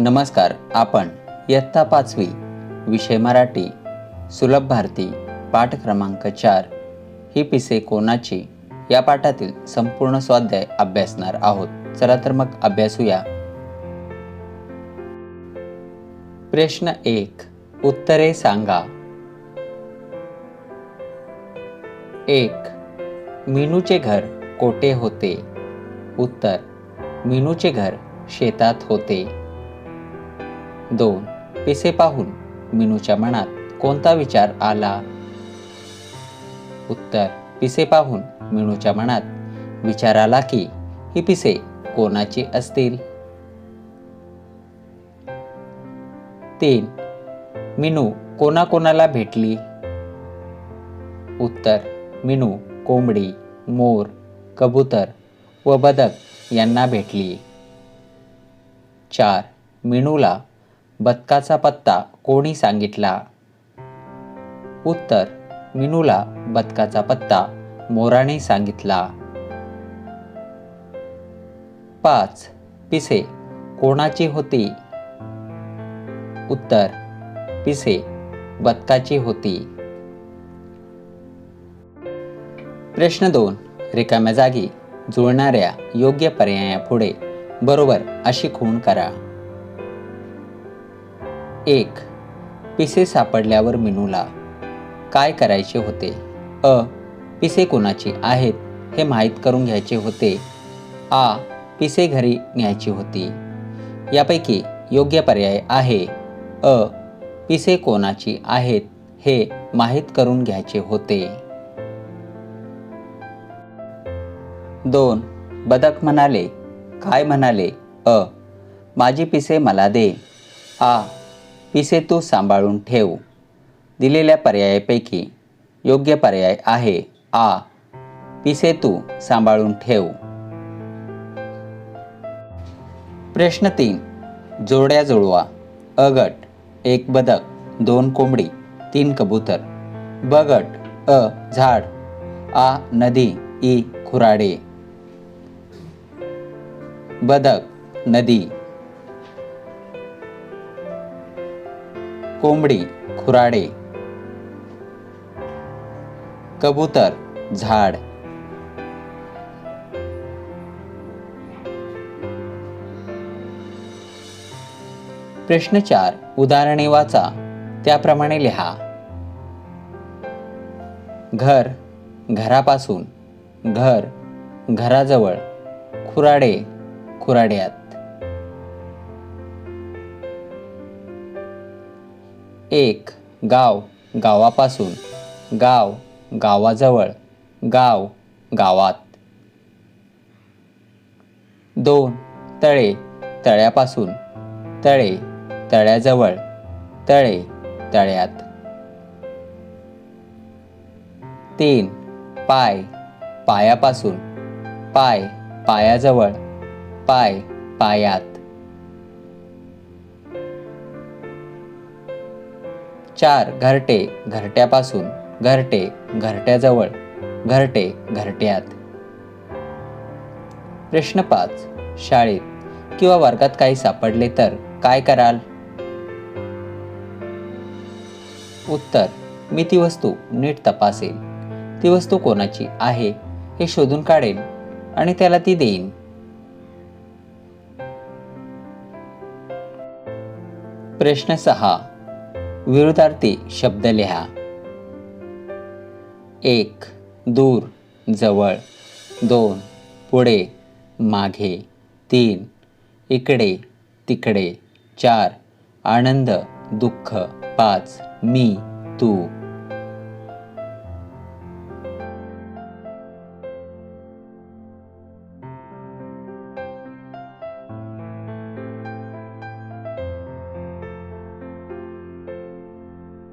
नमस्कार आपण इयत्ता पाचवी विषय मराठी सुलभ भारती पाठ क्रमांक चार ही पिसे कोणाची? या पाठातील संपूर्ण स्वाध्याय अभ्यासणार आहोत. चला तर मग अभ्यासूया. प्रश्न एक उत्तरे सांगा. एक मीनूचे घर कोठे होते? उत्तर मीनूचे घर शेतात होते. दोन. पिसे पाहून मिनूच्या मनात कोणता विचार आला? उत्तर. पिसे पाहून मिनूच्या मनात विचार आला की ही पिसे कोणाची असतील? तीन. मिनू कोणाकोणाला भेटली? उत्तर. मिनू कोंबडी मोर कबूतर व बदक यांना भेटली. चार. मिनूला बदकाचा पत्ता कोणी सांगितला? उत्तर मिनूला बदकाचा पत्ता मोराने सांगितला. पाच पिसे कोणाची होती? उत्तर पिसे बदकाची होती. प्रश्न दोन रिकाम्या जागी जुळणाऱ्या योग्य पर्यायापुढे. बरोबर अशी खूण करा. एक पिसे सापडल्यावर मिनूला. काय करायचे होते? अ पिसे कोणाची आहेत हे माहीत करून घ्यायचे होते. आ पिसे घरी न्यायची होती. यापैकी योग्य पर्याय आहे. अ पिसे कोणाची आहेत हे माहीत करून घ्यायचे होते. दोन बदक म्हणाले. काय म्हणाले? अ माझी पिसे मला दे. आ पिसे तू सांभाळून ठेव. दिलेल्या पर्यायापैकी योग्य पर्याय आहे. आ. पिसे तू सांभाळून ठेव. प्रश्न तीन. जोड्या जुळवा अ गट एक बदक दोन कोंबडी तीन कबूतर. बगट अ झाड. आ नदी ई खुराडे. बदक नदी कोंबडी खुराडे कबूतर झाड. प्रश्न चार उदाहरणे वाचा. त्याप्रमाणे लिहा. घर घरापासून. घर घराजवळ. खुराडे खुराड्यात. एक गाव गावापासून. गाव गावाजवळ. गाव गावात. दोन तळे तळ्यापासून. तळे तळ्याजवळ. तळे तळ्यात. तीन पाय पायापासून. पाय पायाजवळ. पाय पायात. चार घरटे घरट्यापासून घरटे घरट्याजवळ घरटे घरट्यात. प्रश्न पाच. शाळेत किंवा वर्गात काही सापडले तर काय कराल? उत्तर. मी ती वस्तू नीट तपासेल. ती वस्तू कोणाची आहे हे शोधून काढेन आणि त्याला ती देईन. प्रश्न सहा. विरुद्धार्थी शब्द लिहा. एक दूर जवळ. दोन पुढे मागे. तीन इकडे तिकडे. चार आनंद दुःख. पाच मी तू.